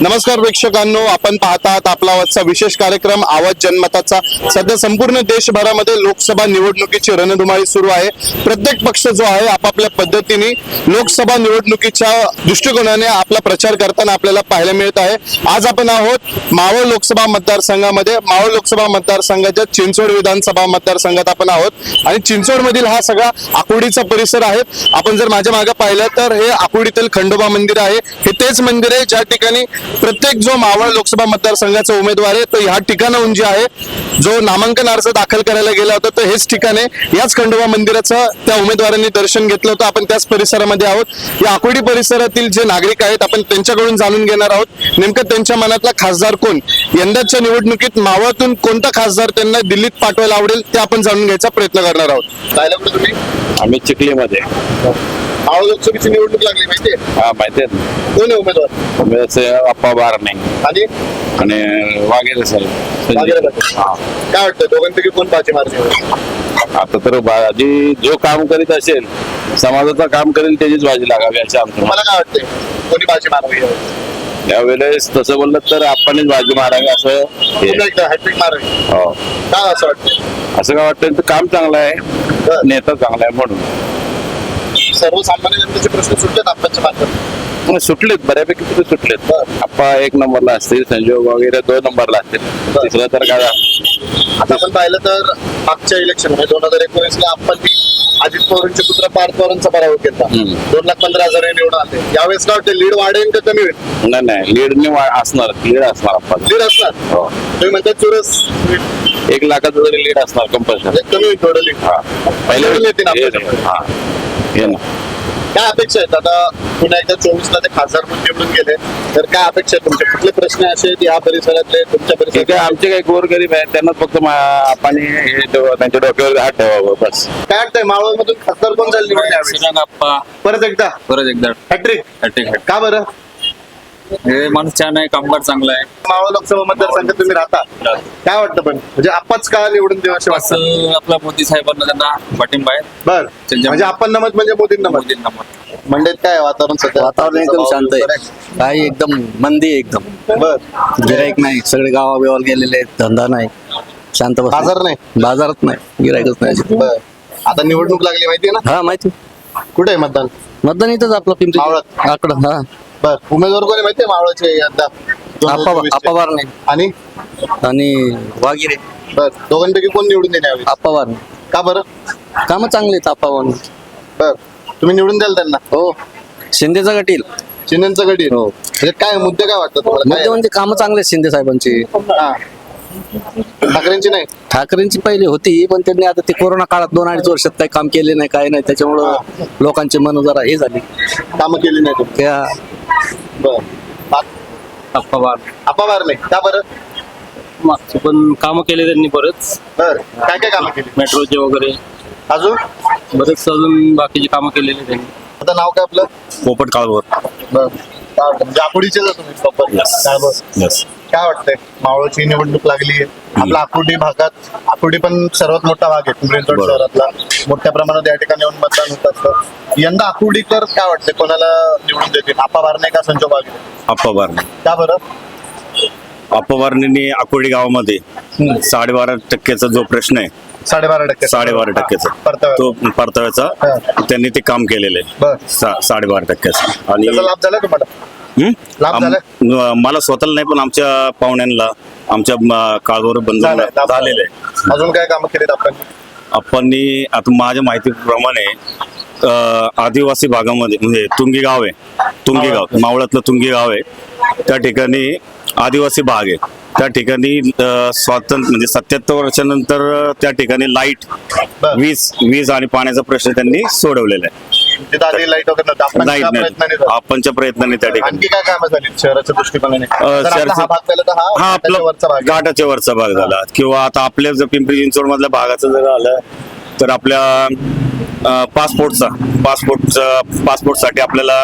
नमस्कार प्रेक्षकांनो आपण पाहतात आपला आजचा विशेष कार्यक्रम आवाज जनमताचा. सध्या संपूर्ण देशभरामध्ये लोकसभा निवडणुकीची रणधुमाळी सुरू आहे. प्रत्येक पक्ष जो आहे आपापल्या पद्धतीने लोकसभा निवडणुकीच्या दृष्टिकोनाने आपला प्रचार करताना आपल्याला पाहायला मिळत आहे. आज आपण आहोत मावळ लोकसभा मतदारसंघामध्ये. मावळ लोकसभा मतदारसंघाच्या चिंचवड विधानसभा मतदारसंघात आपण आहोत. आणि चिंचवड मधील हा सगळा आकुडीचा परिसर आहे. आपण जर माझ्या मागे पाहिलं तर हे आकुडीतील खंडोबा मंदिर आहे. हे तेच मंदिर आहे ज्या ठिकाणी प्रत्येक जो मावळ लोकसभा मतदारसंघाचा उमेदवार आहे तो ह्या ठिकाणाहून जे आहे जो नामांकन अर्ज दाखल करायला गेला होता तर हेच ठिकाण आहे. याच खंडोबा मंदिराचं त्या उमेदवारांनी दर्शन घेतलं होतं. आपण त्याच परिसरामध्ये आहोत. या आकुर्डी परिसरातील जे नागरिक आहेत आपण त्यांच्याकडून जाणून घेणार आहोत. नेमकं त्यांच्या मनातला खासदार कोण? यंदाच्या निवडणुकीत मावळातून कोणता खासदार त्यांना दिल्लीत पाठवायला आवडेल ते आपण जाणून घ्यायचा प्रयत्न करणार आहोत. काय तुम्ही? आम्ही चिखलीमध्ये. मावळ लोकसभेची निवडणूक लागली माहितीये? हा माहिती आहे कोण आहे उमेदवार? अप्पा बारणे. आणि? आणि वाघेरे पाटील. हा. काय वाटतं दोघांपैकी कोण पाची मारते आता तर बाजी जो काम करीत असेल समाजाचं काम करेल त्याचीच बाजी लागावी असे आमचं मत. तुम्हाला काय वाटतंय? कोणी बाजी मारावी यावेळेस तसं बोललं तर आपणच बाजी मारावी असं हे. पुन्हा एकदा हॅट्रिक मारावी. हो. काय असं वाटतं असं काय वाटतं तर काम चांगलं आहे. नेता चांगला आहे म्हणून. सर्वसामान्य जनतेचे प्रश्न सुटलेत आपल्या मार्फत मग सुटलेत बऱ्यापैकी तिथे सुटलेत? आप्पा एक नंबरला असतील संजोग वगैरे दोन नंबरला असतील. तिसरं तर काय? आता आपण पाहिलं तर मागच्या इलेक्शनमध्ये दोन हजार एकोणीस ला आपण अजित पवारांचे पुत्र पार्थ पवारांचा पराभव केला. दोन लाख पंधरा हजार निवडून आले. यावेळेस काय वाटतं लीड वाढेल का कमी होईल? नाही नाही लीडने असणार लीड असणार आप्पा लीड असणार? हो. तुम्ही म्हणतात चुरस. एक लाखाचं जरी लीड असणार कंपल्सरी कमी होईल थोडं लीड हा पहिले येतील आपल्याकडे. हा. ये ना. काय अपेक्षा आहेत? आता पुन्हा एकदा चोवीस ला ते खासदार म्हणून निवडून गेले. तर काय अपेक्षा आहेत तुमचे कुठले प्रश्न असे आहेत या परिसरातले तुमच्या आहे परिसरात आमचे काही गोरगरीब आहेत त्यांना फक्त मा- आपण हे ठेवा- त्यांच्या डोक्यावर हात ठेवावं बस. काय वाटतंय मावळ मधून खासदार कोण झाले निवडून यावेळी परत एकदा. परत एकदा. हॅट्रिक. हॅट्रिक हॅट का बरं? हे माणूस छान आहे कामगार चांगला आहे. मावळ लोकसभा मतदारसंघात तुम्ही राहता. काय वाटतं पण? म्हणजे आपच का निवडून देऊ असे वाटतं? असं आपला मोदी साहेबांना त्यांना पाठिंबा आहे. बर. त्यांच्या- म्हणजे आपण नमत म्हणजे मोदींना मत. मोदींना मत. मंडईत काय वातावरण सध्या? वातावरण एकदम शांत आहे. काही एकदम मंदी आहे एकदम. बर. गिराईक नाही. सगळे गावाबिवाला गेलेले आहेत. धंदा नाही. शांत बस बाजार नाही? बाजारात नाही. गिराईकच नाही बर. आता निवडणूक लागली माहितीये ना? हा माहिती. कुठे आहे मतदान? मतदान इथंच आपलं पिंपरी मावळात? आकडं हा. बर उमेदवार कोणी माहितीये मावळाचे यंदा दोन हजार आप्पा चोवीसचे? आप्पावार नाही आणि? आणि वागिरे बर दोघांपैकी कोण निवडून देणे आप्पावार नाही का बरं? कामं चांगली आहेत आप्पावार बर तुम्ही निवडून द्याल त्यांना? हो. शिंदेचा गटील. चिन्हांचं गडी हो. म्हणजे काय मुद्दे काय वाटतं तुम्हाला? काय? म्हणजे कामं चांगले आहेत शिंदे साहेबांची. हा. ठाकरेंची नाही? ठाकरेंची पहिली होती पण त्यांनी आता ते कोरोना काळात दोन अडीच वर्षात काही काम केले नाही काय नाही. त्याच्यामुळं लोकांची मन जरा हे झाली. कामं केली नाही तुम्ही? त्या बर. का बरं? मागचे पण कामं केले त्यांनी बरंच. बर. काय काय कामं केली? मेट्रोचे वगैरे. अजून? बरेच अजून बाकीचे कामं केलेले त्यांनी. आता नाव काय आपलं? पोपट काळभोर बर. काय वाटतं? आकुर्डीचे जा तुम्ही proper. काय बरं? यस काय वाटतंय? मावळची निवडणूक लागली. आपला आकुर्डी भागात आकुर्डी पण सर्वात मोठा भाग आहे पिंपरी. शहरातला. मोठ्या प्रमाणात या ठिकाणी येऊन मतदान होत असतं. यंदा आकुर्डीकर काय वाटतंय? कोणाला निवडून देतील? आपा बारणे का संजो बागे अप्पा बारणे. का बरं? बारणेंनी आकुर्डी गावामध्ये साडेबारा टक्क्याचा जो प्रश्न आहे साडेबारा टक्के. साडेबारा टक्क्याचा. तो परताव्याचा. त्यांनी ते काम केलेलं आहे. साडेबारा टक्क्याचा. आणि लाभ झाला तुम्हाला? आम-? मला स्वतःला नाही पण आमच्या पाहुण्यांना आमच्या काळवर बंद झालाय, लाभ झालेलं आहे. अजून काय कामं केलीत आपण? आपणनी आता माझ्या माहितीप्रमाणे अं, आदिवासी भागामध्ये म्हणजे तुंगी गाव आहे. तुंगी गाव मावळातलं तुंगी गाव आहे. त्या ठिकाणी आदिवासी भाग आहे. त्या ठिकाणी अं, स्वातंत्र्य म्हणजे सत्याहत्तर वर्षानंतर त्या ठिकाणी लाइट बरं. वीज वीज आणि पाण्याचा प्रश्न त्यांनी सोडवलेला आहे. तिथं आधी लाइट वगैरे नव्हतं. आपण लाइट त्या नाही प्रयत्नाने झालं. आपणच्या प्रयत्नाने त्या ठिकाणी आणखी काय कामं झाली शहराच्या दृष्टिकोनाने अ, जर आपला शहराचं- हा भाग झाला तर हा हा घाटाच्या वरचा भाग आपला आहे. घाटाच्या वरचा भाग झाला किंवा आता आपल्या जर पिंपरी चिंचवड मधल्या भागाचं जर आलं तर आपल्या पासपोर्टचा पासपोर्टचा पासपोर्टसाठी आपल्याला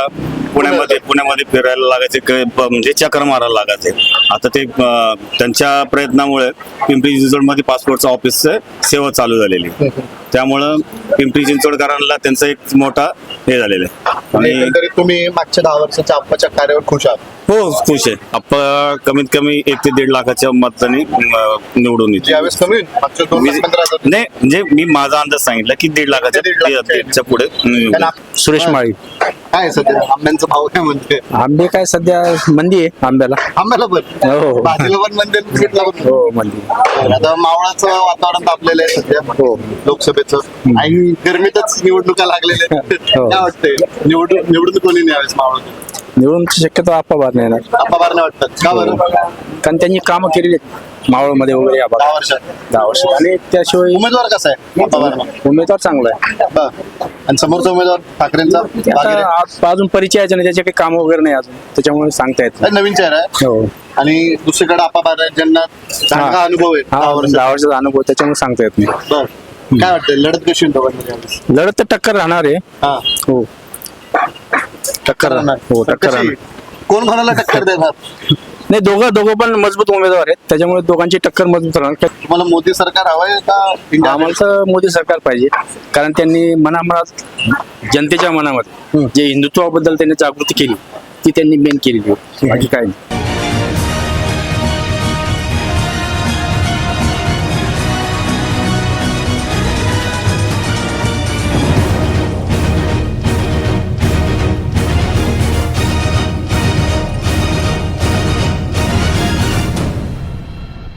पुण्यामध्ये पुण्यामध्ये फिरायला लागायचे क- म्हणजे चक्कर मारायला लागायचे. आता ते अ, त्यांच्या प्रयत्नामुळे पिंपरी चिंचवडमध्ये पासपोर्टचं ऑफिस सेवा चालू झालेली. आहे. त्यामुळं पिंपरी चिंचवडकरांना त्यांचा एक मोठा हे झालेलं आहे. आणि आणि एकंदरीत तुम्ही मागच्या दहा वर्षाच्या आप्पाच्या कार्यावर खुश आहात. हो खुश आहे. आपण कमीत कमी एक ते दीड लाखाच्या मताने अं, निवडून येते. यावेळेस कमी होईल? मागच्या दोन लाख पंधरा हजार. नाही म्हणजे मी माझा अंदाज सांगितला की दीड लाखाच्या दीड लाखाच्या दीडच्या पुढे निवडून. सुरेश माळी. काय आहे सध्या? आंब्यांचा भाव काय म्हणते? आंबे काय सध्या मंदी आहे आंब्याला. आंब्याला पण? हो. भाजीला पण म्हणते पण म्हणते. हो मंदी. आता मावळाचं वातावरण तापलेलं आहे सध्या. हो. लोकसभेचं. आणि गरमीतच निवडणुका लागलेल्या आहेत. हो. काय वाटतंय? निवडणूक निवडणूक कोणी न्यावेळेस मावळ निवडणूक शक्यतो आपा बार नाही येणार. आप्पा बारणे वाटतात. का बरं? कारण त्यांनी कामं केलेली आहेत. मावळमध्ये वगैरे या दहा वर्षात दहा वर्ष. आणि त्याशिवाय उमेदवार कसा आहे? आप्पा बारणे उमेदवार चांगला आहे. बरं. आणि समोरचा उमेदवार ठाकरेंचा? ते बागेरे. आता आज- अजून परिचय आहे त्याचे काही काम वगैरे नाही अजून. त्याच्यामुळे सांगता येत नवीन चेहरा आहे. नाही हो. आणि दुसरीकडे आप्पा बारणे ज्यांना चांगला हा. अनुभव आहे दहा हा वर्षात दहा वर्षाचा अनुभव त्याच्यामुळे सांगता येत नाही. बरं. काय वाटतंय? लढत कशी होईल दोघांमध्ये यावेळेस? लढत तर टक्कर राहणार आहे. हा. हो. टक्कर राहणार. हो टक्कर कशी? राहणार. कोण कोणाला टक्कर देणार? नाही दोघं दोघं पण मजबूत उमेदवार आहेत. त्याच्यामुळे दोघांची टक्कर मजबूत राहणार. तुम्हाला मोदी सरकार हवंय का इंडिया आम्हाला तर मोदी सरकार पाहिजे. कारण त्यांनी मनामनात जनतेच्या मनामध्ये जे हिंदुत्वाबद्दल त्यांनी जागृती केली ती त्यांनी मेन आहे. बाकी काय नाही.